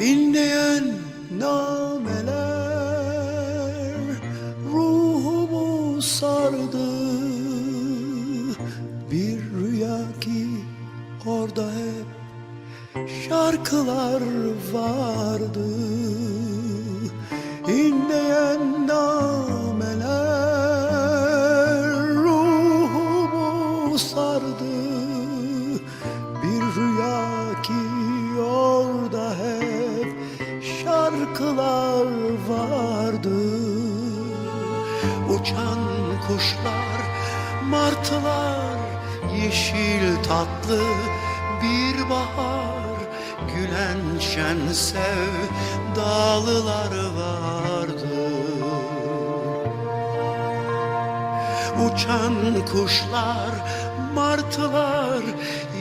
İnleyen nameler ruhumu sardı. Bir rüya ki orada hep şarkılar vardı şarkılar vardı Uçan kuşlar, martılar, yeşil tatlı bir bahar Gülen şen sev dağlılar vardı Uçan kuşlar, martılar,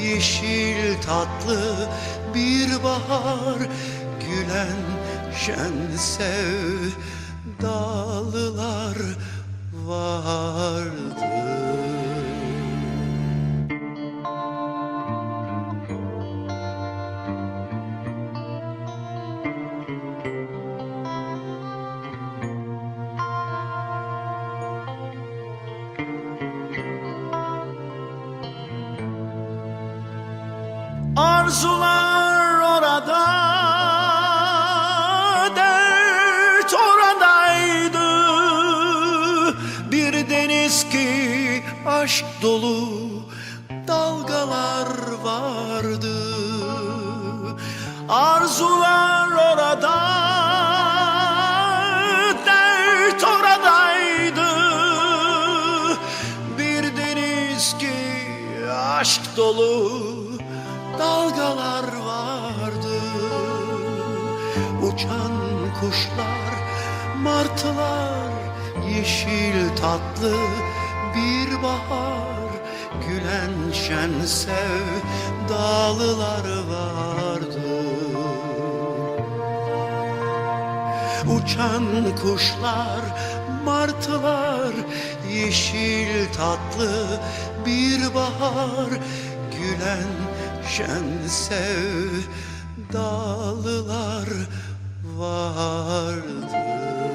yeşil tatlı bir bahar Gülen şen sev dağlılar vardı Arzular aşk dolu Dalgalar vardı. Arzular orada Dert oradaydı. Bir deniz ki aşk dolu dalgalar vardı. Uçan kuşlar, martılar, yeşil tatlı bir bahar Gülen şen sev dağlılar vardı Uçan kuşlar, martılar, yeşil tatlı bir bahar Gülen şen sev dağlılar vardı